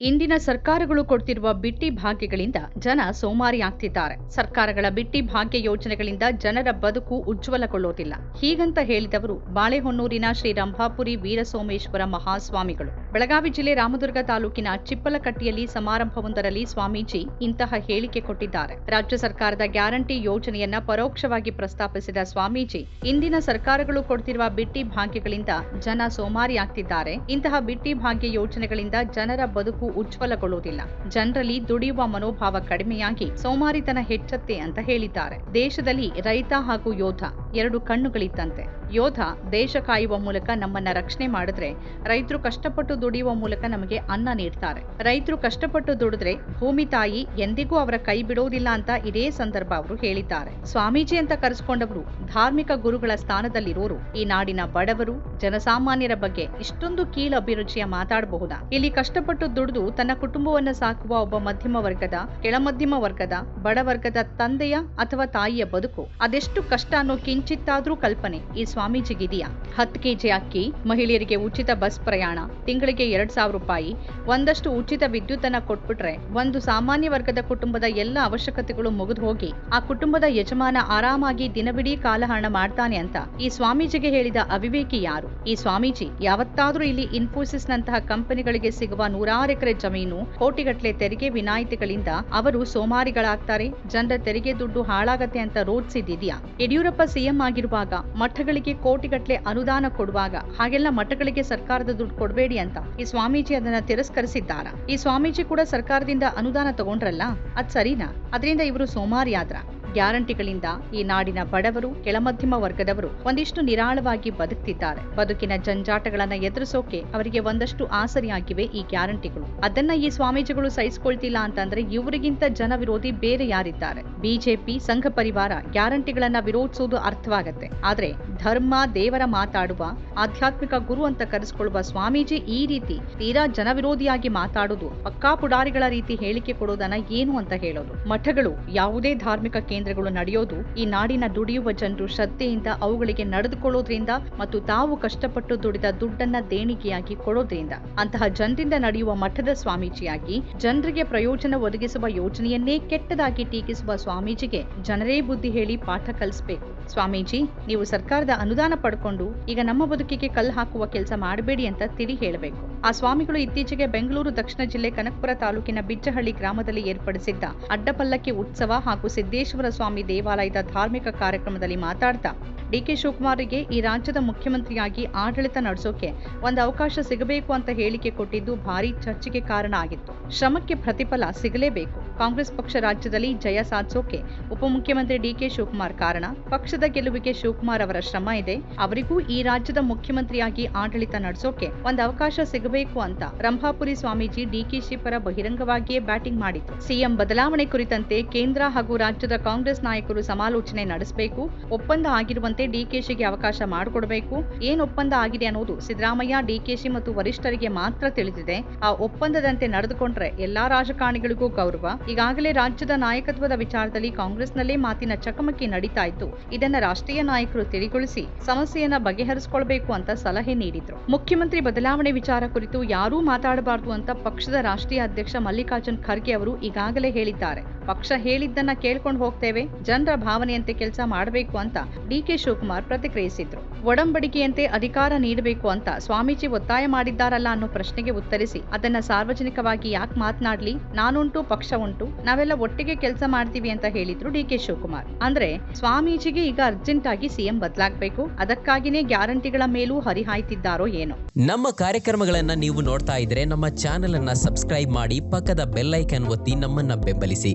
ಇಂದಿನ ಸರ್ಕಾರಗಳು ಕೊಡ್ತಿರುವ ಬಿಟ್ಟಿ ಭಾಗ್ಯಗಳಿಂದ ಜನ ಸೋಮಾರಿ ಆಗ್ತಿದ್ದಾರೆ. ಸರ್ಕಾರಗಳ ಬಿಟ್ಟಿ ಭಾಗ್ಯ ಯೋಜನೆಗಳಿಂದ ಜನರ ಬದುಕು ಉಜ್ವಲಗೊಳ್ಳೋದಿಲ್ಲ. ಹೀಗಂತ ಹೇಳಿದವರು ಬಾಳೆಹೊನ್ನೂರಿನ ಶ್ರೀ ರಂಭಾಪುರಿ ವೀರಸೋಮೇಶ್ವರ ಮಹಾಸ್ವಾಮಿಗಳು. ಬೆಳಗಾವಿ ಜಿಲ್ಲೆ ರಾಮದುರ್ಗ ತಾಲೂಕಿನ ಚಿಪ್ಪಲಕಟ್ಟಿಯಲ್ಲಿ ಸಮಾರಂಭವೊಂದರಲ್ಲಿ ಸ್ವಾಮೀಜಿ ಇಂತಹ ಹೇಳಿಕೆ ಕೊಟ್ಟಿದ್ದಾರೆ. ರಾಜ್ಯ ಸರ್ಕಾರದ ಗ್ಯಾರಂಟಿ ಯೋಜನೆಯನ್ನ ಪರೋಕ್ಷವಾಗಿ ಪ್ರಸ್ತಾಪಿಸಿದ ಸ್ವಾಮೀಜಿ, ಇಂದಿನ ಸರ್ಕಾರಗಳು ಕೊಡ್ತಿರುವ ಬಿಟ್ಟಿ ಭಾಗ್ಯಗಳಿಂದ ಜನ ಸೋಮಾರಿ ಆಗ್ತಿದ್ದಾರೆ. ಇಂತಹ ಬಿಟ್ಟಿ ಭಾಗ್ಯ ಯೋಜನೆಗಳಿಂದ ಜನರ ಬದುಕು ಉಜ್ವಲಗೊಳ್ಳುವುದಿಲ್ಲ. ಜನರಲ್ಲಿ ದುಡಿಯುವ ಮನೋಭಾವ ಕಡಿಮೆಯಾಗಿ ಸೋಮಾರಿತನ ಹೆಚ್ಚತ್ತೆ ಅಂತ ಹೇಳಿದ್ದಾರೆ. ದೇಶದಲ್ಲಿ ರೈತ ಹಾಗೂ ಯೋಧ ಎರಡು ಕಣ್ಣುಗಳಿದ್ದಂತೆ. ಯೋಧ ದೇಶ ಕಾಯುವ ಮೂಲಕ ನಮ್ಮನ್ನ ರಕ್ಷಣೆ ಮಾಡಿದ್ರೆ, ರೈತರು ಕಷ್ಟಪಟ್ಟು ದುಡಿಯುವ ಮೂಲಕ ನಮಗೆ ಅನ್ನ ನೀಡ್ತಾರೆ. ರೈತರು ಕಷ್ಟಪಟ್ಟು ದುಡಿದ್ರೆ ಭೂಮಿ ತಾಯಿ ಎಂದಿಗೂ ಅವರ ಕೈ ಬಿಡೋದಿಲ್ಲ ಅಂತ ಇದೇ ಸಂದರ್ಭ ಅವರು ಹೇಳಿದ್ದಾರೆ. ಸ್ವಾಮೀಜಿ ಅಂತ ಕರೆಸ್ಕೊಂಡವರು ಧಾರ್ಮಿಕ ಗುರುಗಳ ಸ್ಥಾನದಲ್ಲಿರೋರು, ಈ ನಾಡಿನ ಬಡವರು, ಜನಸಾಮಾನ್ಯರ ಬಗ್ಗೆ ಇಷ್ಟೊಂದು ಕೀಳು ಅಭಿರುಚಿಯ ಮಾತಾಡಬಹುದಾ? ಇಲ್ಲಿ ಕಷ್ಟಪಟ್ಟು ದುಡಿದು ತನ್ನ ಕುಟುಂಬವನ್ನ ಸಾಕುವ ಒಬ್ಬ ಮಧ್ಯಮ ವರ್ಗದ ಕೆಳಮಧ್ಯಮ ವರ್ಗದ ಬಡವರ್ಗದ ತಂದೆಯ ಅಥವಾ ತಾಯಿಯ ಬದುಕು, ಅದೆಷ್ಟು ಕಷ್ಟ ಅನ್ನೋ ಕಿಂಚಿತ್ತಾದ್ರೂ ಕಲ್ಪನೆ ಈ ಸ್ವಾಮೀಜಿಗಿದೆಯಾ ಹತ್ತು ಕೆಜಿ ಅಕ್ಕಿ, ಮಹಿಳೆಯರಿಗೆ ಉಚಿತ ಬಸ್ ಪ್ರಯಾಣ, ತಿಂಗಳಿಗೆ ಎರಡ್ ಸಾವಿರ ರೂಪಾಯಿ. ಒಂದಷ್ಟು ಉಚಿತ ವಿದ್ಯುತ್ ಅನ್ನ ಕೊಟ್ಬಿಟ್ರೆ ಒಂದು ಸಾಮಾನ್ಯ ವರ್ಗದ ಕುಟುಂಬದ ಎಲ್ಲ ಅವಶ್ಯಕತೆಗಳು ಮುಗಿದು ಹೋಗಿ, ಆ ಕುಟುಂಬದ ಯಜಮಾನ ಆರಾಮಾಗಿ ದಿನವಿಡೀ ಕಾಲಹರಣ ಮಾಡ್ತಾನೆ ಅಂತ ಈ ಸ್ವಾಮೀಜಿಗೆ ಹೇಳಿದ ಅವಿವೇಕಿ ಯಾರು? ಈ ಸ್ವಾಮೀಜಿ ಯಾವತ್ತಾದ್ರೂ ಇಲ್ಲಿ ಇನ್ಫೋಸಿಸ್ ನಂತಹ ಕಂಪನಿಗಳಿಗೆ ಸಿಗುವ ನೂರಾರು ಎಕರೆ ಜಮೀನು, ಕೋಟಿಗಟ್ಟಲೆ ತೆರಿಗೆ ವಿನಾಯಿತಿಗಳಿಂದ ಅವರು ಸೋಮಾರಿಗಳಾಗ್ತಾರೆ, ಜನರ ತೆರಿಗೆ ದುಡ್ಡು ಹಾಳಾಗತ್ತೆ ಅಂತ ರೋಚಿಸಿದ್ದೀಯಾ ಯಡಿಯೂರಪ್ಪ ಸಿಎಂ ಆಗಿರುವಾಗ ಮಠಗಳಿಗೆ ಕೋಟಿಗಟ್ಟಲೆ ಅನುದಾನ ಕೊಡುವಾಗ ಹಾಗೆಲ್ಲ ಮಠಗಳಿಗೆ ಸರ್ಕಾರದ ದುಡ್ಡು ಕೊಡಬೇಡಿ ಅಂತ ಈ ಸ್ವಾಮೀಜಿ ಅದನ್ನ ತಿರಸ್ಕರಿಸಿದ್ದಾರ? ಈ ಸ್ವಾಮೀಜಿ ಕೂಡ ಸರ್ಕಾರದಿಂದ ಅನುದಾನ ತಗೊಂಡ್ರಲ್ಲ? ಅದ್ ಸರಿನಾ? ಅದರಿಂದ ಇವರು ಸೋಮಾರಿಯಾದ್ರ? ಗ್ಯಾರಂಟಿಗಳಿಂದ ಈ ನಾಡಿನ ಬಡವರು ಕೆಳಮಧ್ಯಮ ವರ್ಗದವರು ಒಂದಿಷ್ಟು ನಿರಾಳವಾಗಿ ಬದುಕ್ತಿದ್ದಾರೆ. ಬದುಕಿನ ಜಂಜಾಟಗಳನ್ನ ಎದುರಿಸೋಕೆ ಅವರಿಗೆ ಒಂದಷ್ಟು ಆಸರಿಯಾಗಿವೆ ಈ ಗ್ಯಾರಂಟಿಗಳು. ಅದನ್ನ ಈ ಸ್ವಾಮೀಜಿಗಳು ಸಹಿಸಿಕೊಳ್ತಿಲ್ಲ ಅಂತಂದ್ರೆ ಇವರಿಗಿಂತ ಜನ ವಿರೋಧಿ ಬೇರೆ ಯಾರಿದ್ದಾರೆ? ಬಿಜೆಪಿ ಸಂಘ ಪರಿವಾರ ಗ್ಯಾರಂಟಿಗಳನ್ನ ವಿರೋಧಿಸುವುದು ಅರ್ಥವಾಗತ್ತೆ. ಆದ್ರೆ ಧರ್ಮ, ದೇವರ ಮಾತಾಡುವ, ಆಧ್ಯಾತ್ಮಿಕ ಗುರು ಅಂತ ಕರೆಸಿಕೊಳ್ಳುವ ಸ್ವಾಮೀಜಿ ಈ ರೀತಿ ತೀರಾ ಜನವಿರೋಧಿಯಾಗಿ ಮಾತಾಡುವುದು ಪಕ್ಕಾ ಪುಡಾರಿಗಳ ರೀತಿ ಹೇಳಿಕೆ ಕೊಡೋದನ್ನ ಏನು ಅಂತ ಹೇಳೋದು? ಮಠಗಳು ಯಾವುದೇ ಧಾರ್ಮಿಕ ಕೇಂದ್ರಗಳು ನಡೆಯೋದು ಈ ನಾಡಿನ ದುಡಿಯುವ ಜನರು ಶ್ರದ್ಧೆಯಿಂದ ಅವುಗಳಿಗೆ ನಡೆದುಕೊಳ್ಳೋದ್ರಿಂದ ಮತ್ತು ತಾವು ಕಷ್ಟಪಟ್ಟು ದುಡಿದ ದುಡ್ಡನ್ನ ದೇಣಿಗೆಯಾಗಿ ಕೊಡೋದ್ರಿಂದ ಅಂತಹ ಜನರಿಂದ ನಡೆಯುವ ಮಠದ ಸ್ವಾಮೀಜಿಯಾಗಿ ಜನರಿಗೆ ಪ್ರಯೋಜನ ಒದಗಿಸುವ ಯೋಜನೆಯನ್ನೇ ಕೆಟ್ಟದಾಗಿ ಟೀಕಿಸುವ ಸ್ವಾಮೀಜಿಗೆ ಜನರೇ ಬುದ್ಧಿ ಹೇಳಿ ಪಾಠ ಕಲಿಸಬೇಕು. ಸ್ವಾಮೀಜಿ, ನೀವು ಸರ್ಕಾರದ ಅನುದಾನ ಪಡ್ಕೊಂಡು ಈಗ ನಮ್ಮ ಬದುಕಿಗೆ ಕಲ್ಲು ಹಾಕುವ ಕೆಲಸ ಮಾಡಬೇಡಿ ಅಂತ ತಿಳಿ ಹೇಳಬೇಕು. ಆ ಸ್ವಾಮಿಗಳು ಇತ್ತೀಚೆಗೆ ಬೆಂಗಳೂರು, ದಕ್ಷಿಣ ಜಿಲ್ಲೆ, ಕನಕಪುರ ತಾಲೂಕಿನ ಬಿಜ್ಜಹಳ್ಳಿ ಗ್ರಾಮದಲ್ಲಿ ಏರ್ಪಡಿಸಿದ್ದ ಅಡ್ಡಪಲ್ಲಕ್ಕಿ ಉತ್ಸವ ಹಾಗೂ ಸಿದ್ದೇಶ್ವರ ಸ್ವಾಮಿ ದೇವಾಲಯದ ಧಾರ್ಮಿಕ ಕಾರ್ಯಕ್ರಮದಲ್ಲಿ ಮಾತಾಡ್ತಾ ಡಿಕೆ ಶಿವಕುಮಾರ್ಗೆ ಈ ರಾಜ್ಯದ ಮುಖ್ಯಮಂತ್ರಿಯಾಗಿ ಆಡಳಿತ ನಡೆಸೋಕೆ ಒಂದು ಅವಕಾಶ ಸಿಗಬೇಕು ಅಂತ ಹೇಳಿಕೆ ಕೊಟ್ಟಿದ್ದು ಭಾರೀ ಚರ್ಚೆಗೆ ಕಾರಣ ಆಗಿತ್ತು. ಶ್ರಮಕ್ಕೆ ಪ್ರತಿಫಲ ಸಿಗಲೇಬೇಕು. ಕಾಂಗ್ರೆಸ್ ಪಕ್ಷ ರಾಜ್ಯದಲ್ಲಿ ಜಯ ಸಾಧಿಸೋಕೆ ಉಪಮುಖ್ಯಮಂತ್ರಿ ಡಿಕೆ ಶಿವಕುಮಾರ್ ಕಾರಣ. ಪಕ್ಷದ ಗೆಲುವಿಗೆ ಶಿವಕುಮಾರ್ ಅವರ ಶ್ರಮ ಇದೆ. ಅವರಿಗೂ ಈ ರಾಜ್ಯದ ಮುಖ್ಯಮಂತ್ರಿಯಾಗಿ ಆಡಳಿತ ನಡೆಸೋಕೆ ಒಂದು ಅವಕಾಶ ಸಿಗಬೇಕು ಅಂತ ರಂಭಾಪುರಿ ಸ್ವಾಮೀಜಿ ಡಿಕೆಶಿ ಪರ ಬಹಿರಂಗವಾಗಿಯೇ ಬ್ಯಾಟಿಂಗ್ ಮಾಡಿತು ಸಿಎಂ ಬದಲಾವಣೆ ಕುರಿತಂತೆ ಕೇಂದ್ರ ಹಾಗೂ ರಾಜ್ಯದ ಕಾಂಗ್ರೆಸ್ ನಾಯಕರು ಸಮಾಲೋಚನೆ ನಡೆಸಬೇಕು. ಒಪ್ಪಂದ ಆಗಿರುವಂತೆ ಡಿಕೆಶಿಗೆ ಅವಕಾಶ ಮಾಡಿಕೊಡಬೇಕು. ಏನ್ ಒಪ್ಪಂದ ಆಗಿದೆ ಅನ್ನೋದು ಸಿದ್ದರಾಮಯ್ಯ ಡಿಕೆಶಿ ಮತ್ತು ವರಿಷ್ಠರಿಗೆ ಮಾತ್ರ ತಿಳಿದಿದೆ. ಆ ಒಪ್ಪಂದದಂತೆ ನಡೆದುಕೊಂಡ್ರೆ ಎಲ್ಲಾ ರಾಜಕಾರಣಿಗಳಿಗೂ ಗೌರವ. ಈಗಾಗಲೇ ರಾಜ್ಯದ ನಾಯಕತ್ವದ ವಿಚಾರದಲ್ಲಿ ಕಾಂಗ್ರೆಸ್ನಲ್ಲೇ ಮಾತಿನ ಚಕಮಕಿ ನಡೀತಾ ಇತ್ತು. ಇದನ್ನ ರಾಷ್ಟ್ರೀಯ ನಾಯಕರು ತಿಳಿಗೊಳಿಸಿ ಸಮಸ್ಯೆಯನ್ನ ಬಗೆಹರಿಸಿಕೊಳ್ಬೇಕು ಅಂತ ಸಲಹೆ ನೀಡಿದ್ರು. ಮುಖ್ಯಮಂತ್ರಿ ಬದಲಾವಣೆ ವಿಚಾರ ಕುರಿತು ಯಾರೂ ಮಾತಾಡಬಾರದು ಅಂತ ಪಕ್ಷದ ರಾಷ್ಟ್ರೀಯ ಅಧ್ಯಕ್ಷ ಮಲ್ಲಿಕಾರ್ಜುನ್ ಖರ್ಗೆ ಅವರು ಈಗಾಗಲೇ ಹೇಳಿದ್ದಾರೆ. ಪಕ್ಷ ಹೇಳಿದ್ದನ್ನ ಕೇಳ್ಕೊಂಡು ಹೋಗ್ತೇವೆ, ಜನರ ಭಾವನೆಯಂತೆ ಕೆಲಸ ಮಾಡಬೇಕು ಅಂತ ಡಿಕೆ ಶಿವಕುಮಾರ್ ಪ್ರತಿಕ್ರಿಯಿಸಿದ್ರು. ಒಡಂಬಡಿಕೆಯಂತೆ ಅಧಿಕಾರ ನೀಡಬೇಕು ಅಂತ ಸ್ವಾಮೀಜಿ ಒತ್ತಾಯ ಮಾಡಿದ್ದಾರಲ್ಲ ಅನ್ನೋ ಪ್ರಶ್ನೆಗೆ ಉತ್ತರಿಸಿ, ಅದನ್ನ ಸಾರ್ವಜನಿಕವಾಗಿ ಯಾಕೆ ಮಾತನಾಡ್ಲಿ? ನಾನುಂಟು ಪಕ್ಷ ಉಂಟು. ನಾವೆಲ್ಲ ಒಟ್ಟಿಗೆ ಕೆಲಸ ಮಾಡ್ತೀವಿ ಅಂತ ಹೇಳಿದ್ರು ಡಿ ಕೆ ಶಿವಕುಮಾರ್. ಅಂದ್ರೆ ಸ್ವಾಮೀಜಿಗೆ ಈಗ ಅರ್ಜೆಂಟ್ ಆಗಿ ಸಿಎಂ ಬದಲಾಗಬೇಕು. ಅದಕ್ಕಾಗಿನೇ ಗ್ಯಾರಂಟಿಗಳ ಮೇಲೂ ಹರಿಹಾಯ್ತಿದ್ದಾರೋ ಏನೋ. ನಮ್ಮ ಕಾರ್ಯಕ್ರಮಗಳನ್ನ ನೀವು ನೋಡ್ತಾ ಇದ್ರೆ ನಮ್ಮ ಚಾನೆಲ್ ಅನ್ನ ಸಬ್ಸ್ಕ್ರೈಬ್ ಮಾಡಿ ಪಕ್ಕದ ಬೆಲ್ ಐಕನ್ ಒತ್ತಿ ನಮ್ಮನ್ನ ಬೆಂಬಲಿಸಿ.